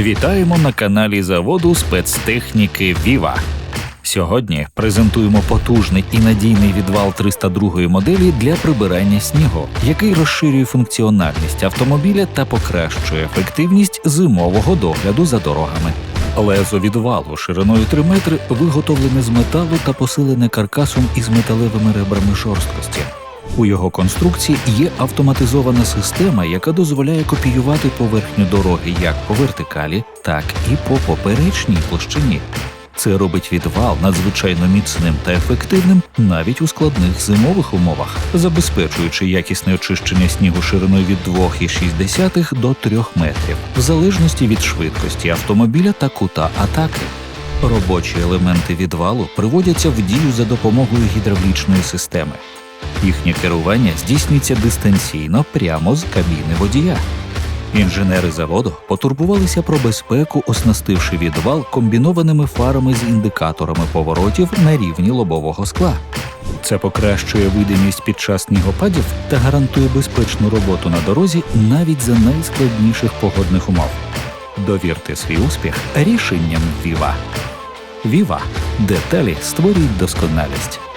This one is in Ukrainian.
Вітаємо на каналі заводу спецтехніки Віва. Сьогодні презентуємо потужний і надійний відвал 302 моделі для прибирання снігу, який розширює функціональність автомобіля та покращує ефективність зимового догляду за дорогами. Лезо відвалу шириною 3 метри виготовлене з металу та посилене каркасом із металевими ребрами жорсткості. У його конструкції є автоматизована система, яка дозволяє копіювати поверхню дороги як по вертикалі, так і по поперечній площині. Це робить відвал надзвичайно міцним та ефективним навіть у складних зимових умовах, забезпечуючи якісне очищення снігу шириною від 2,6 до 3 метрів, в залежності від швидкості автомобіля та кута атаки. Робочі елементи відвалу приводяться в дію за допомогою гідравлічної системи. Їхнє керування здійснюється дистанційно прямо з кабіни водія. Інженери заводу потурбувалися про безпеку, оснастивши відвал комбінованими фарами з індикаторами поворотів на рівні лобового скла. Це покращує видимість під час снігопадів та гарантує безпечну роботу на дорозі навіть за найскладніших погодних умов. Довірте свій успіх рішенням Віва. Віва деталі створюють досконалість.